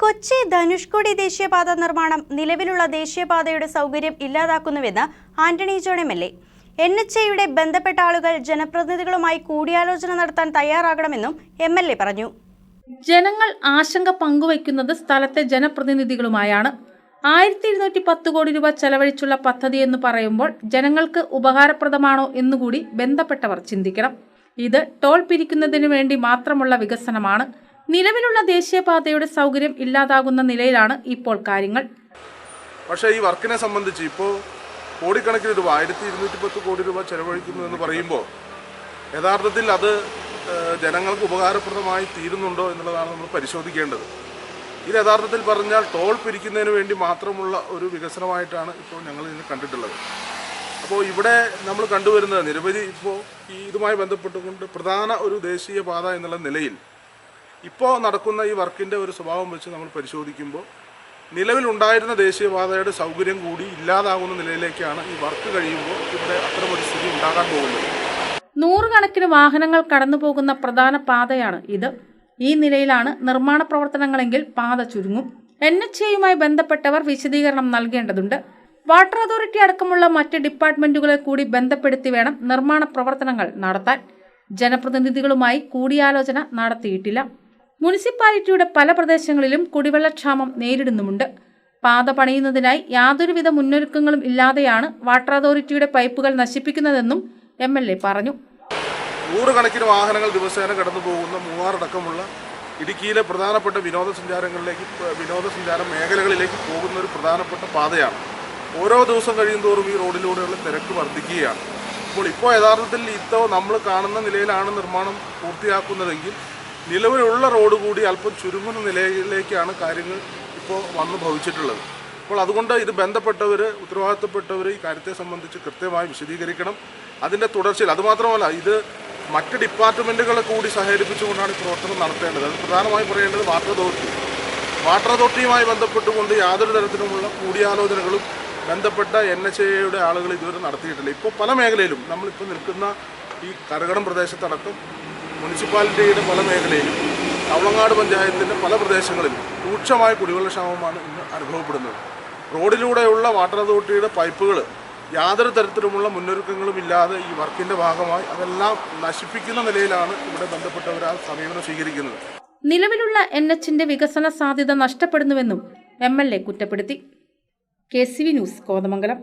കൊച്ചി ധനുഷ്കോടി ദേശീയപാത നിർമ്മാണം നിലവിലുള്ള ദേശീയപാതയുടെ സൗകര്യം ഇല്ലാതാക്കുന്നുവെന്ന് Antony John M L A. N H എയുടെ ബന്ധപ്പെട്ട ആളുകൾ ജനപ്രതിനിധികളുമായി കൂടിയാലോചന നടത്താൻ തയ്യാറാകണമെന്നും എം എൽ എ പറഞ്ഞു. ജനങ്ങൾ ആശങ്ക പങ്കുവയ്ക്കുന്നത് സ്ഥലത്തെ ജനപ്രതിനിധികളുമായാണ്. ആയിരത്തി ഇരുന്നൂറ്റി പത്ത് കോടി രൂപ ചെലവഴിച്ചുള്ള പദ്ധതി എന്ന് പറയുമ്പോൾ ജനങ്ങൾക്ക് ഉപകാരപ്രദമാണോ എന്നുകൂടി ബന്ധപ്പെട്ടവർ ചിന്തിക്കണം. ഇത് ടോൾ പിരിക്കുന്നതിനു വേണ്ടി മാത്രമുള്ള വികസനമാണ്. നിലവിലുള്ള ദേശീയപാതയുടെ സൗകര്യം ഇല്ലാതാകുന്ന നിലയിലാണ് ഇപ്പോൾ കാര്യങ്ങൾ. പക്ഷേ ഈ വർക്കിനെ സംബന്ധിച്ച് ഇപ്പോൾ കോടിക്കണക്കിന് രൂപ ആയിരത്തി ഇരുന്നൂറ്റി പത്ത് കോടി രൂപ ചെലവഴിക്കുന്നു എന്ന് പറയുമ്പോൾ യഥാർത്ഥത്തിൽ അത് ജനങ്ങൾക്ക് ഉപകാരപ്രദമായി തീരുന്നുണ്ടോ എന്നുള്ളതാണ് നമ്മൾ പരിശോധിക്കേണ്ടത്. ഇത് യഥാർത്ഥത്തിൽ പറഞ്ഞാൽ ടോൾ പിരിക്കുന്നതിന് വേണ്ടി മാത്രമുള്ള ഒരു വികസനമായിട്ടാണ് ഇപ്പോൾ ഞങ്ങൾ ഇന്ന് കണ്ടിട്ടുള്ളത്. അപ്പോൾ ഇവിടെ നമ്മൾ കണ്ടുവരുന്നത് നിരവധി ഇപ്പോൾ ഇതുമായി ബന്ധപ്പെട്ടുകൊണ്ട് പ്രധാന ഒരു ദേശീയപാത എന്നുള്ള നിലയിൽ ഇപ്പോൾ നടക്കുന്ന ഈ വർക്കിന്റെ ഒരു സ്വഭാവം വെച്ച് നമ്മൾ പരിശോധിക്കുമ്പോൾ നിലവിലുണ്ടായിരുന്ന ദേശീയപാതയുടെ സൗകര്യം കൂടി ഇല്ലാതാകുന്ന നിലയിലേക്കാണ് ഈ വർക്ക് കഴിയുമ്പോൾ ഇവിടെ അത്തരമൊരു സ്ഥിതി ഉണ്ടാകാൻ പോകുന്നത്. നൂറുകണക്കിന് വാഹനങ്ങൾ കടന്നു പോകുന്ന പ്രധാന പാതയാണ് ഇത്. ഈ നിലയിലാണ് നിർമ്മാണ പ്രവർത്തനങ്ങളെങ്കിൽ പാത ചുരുങ്ങും. എൻ എച്ച് എയുമായി ബന്ധപ്പെട്ടവർ വിശദീകരണം നൽകേണ്ടതുണ്ട്. വാട്ടർ അതോറിറ്റി അടക്കമുള്ള മറ്റ് ഡിപ്പാർട്ട്മെന്റുകളെ കൂടി ബന്ധപ്പെടുത്തി വേണം നിർമ്മാണ പ്രവർത്തനങ്ങൾ നടത്താൻ. ജനപ്രതിനിധികളുമായി കൂടിയാലോചന നടത്തിയിട്ടില്ല. മുനിസിപ്പാലിറ്റിയുടെ പല പ്രദേശങ്ങളിലും കുടിവെള്ളക്ഷാമം നേരിടുന്നുമുണ്ട്. പാത പണിയുന്നതിനായി യാതൊരുവിധ മുന്നൊരുക്കങ്ങളും ഇല്ലാതെയാണ് വാട്ടർ അതോറിറ്റിയുടെ പൈപ്പുകൾ നശിപ്പിക്കുന്നതെന്നും എം എൽ എ പറഞ്ഞു. നൂറുകണക്കിന് വാഹനങ്ങൾ ദിവസേന കടന്നു പോകുന്ന മൂവാറടക്കമുള്ള ഇടുക്കിയിലെ പ്രധാനപ്പെട്ട വിനോദസഞ്ചാരങ്ങളിലേക്ക് വിനോദസഞ്ചാര മേഖലകളിലേക്ക് പോകുന്ന ഒരു പ്രധാനപ്പെട്ട പാതയാണ്. ഓരോ ദിവസം കഴിയുന്തോറും ഈ റോഡിലൂടെയുള്ള തിരക്ക് വർദ്ധിക്കുകയാണ്. അപ്പോൾ ഇപ്പോൾ യഥാർത്ഥത്തിൽ ഇത്തോ നമ്മൾ കാണുന്ന നിലയിലാണ് നിർമ്മാണം പൂർത്തിയാക്കുന്നതെങ്കിൽ നിലവിലുള്ള റോഡ് കൂടി അല്പം ചുരുങ്ങുന്ന നിലയിലേക്കാണ് കാര്യങ്ങൾ ഇപ്പോൾ വന്നു ഭവിച്ചിട്ടുള്ളത്. അപ്പോൾ അതുകൊണ്ട് ഇത് ബന്ധപ്പെട്ടവർ ഉത്തരവാദിത്തപ്പെട്ടവർ ഈ കാര്യത്തെ സംബന്ധിച്ച് കൃത്യമായി വിശദീകരിക്കണം. അതിന്റെ തുടർച്ചയിൽ അതുമാത്രമല്ല ഇത് മറ്റ് ഡിപ്പാർട്ട്മെന്റുകളെ കൂടി സഹകരിപ്പിച്ചുകൊണ്ടാണ് പ്രവർത്തനം നടത്തേണ്ടത്. അത് പ്രധാനമായും പറയേണ്ടത് വാട്ടർ അതോറിറ്റി. വാട്ടർ അതോറിറ്റിയുമായി ബന്ധപ്പെട്ടുകൊണ്ട് യാതൊരു തരത്തിലുമുള്ള കൂടിയാലോചനകളും ബന്ധപ്പെട്ട എൻ എച്ച് എയുടെ ആളുകൾ ഇതുവരെ നടത്തിയിട്ടില്ല. ഇപ്പോൾ പല മേഖലയിലും നമ്മളിപ്പോൾ നിൽക്കുന്ന ഈ കരകടം പ്രദേശത്തടക്കം മുനിസിപ്പാലിറ്റിയുടെ പല മേഖലയിലും തവളങ്ങാട് പഞ്ചായത്തിന്റെ പല പ്രദേശങ്ങളിലും രൂക്ഷമായ കുടിവെള്ളക്ഷാമമാണ് ഇന്ന് അനുഭവപ്പെടുന്നത്. റോഡിലൂടെയുള്ള വാട്ടർ അതോറിറ്റിയുടെ പൈപ്പുകൾ യാതൊരു തരത്തിലുമുള്ള മുന്നൊരുക്കങ്ങളും ഇല്ലാതെ ഈ വർക്കിന്റെ ഭാഗമായി അതെല്ലാം നശിപ്പിക്കുന്ന നിലയിലാണ് ഇവിടെ ബന്ധപ്പെട്ടവർ സമീപനം സ്വീകരിക്കുന്നത്. നിലവിലുള്ള എൻ എച്ചിന്റെ വികസന സാധ്യത നഷ്ടപ്പെടുന്നുവെന്നും എം എൽ എ കുറ്റപ്പെടുത്തി. K C V news Kothamangalam.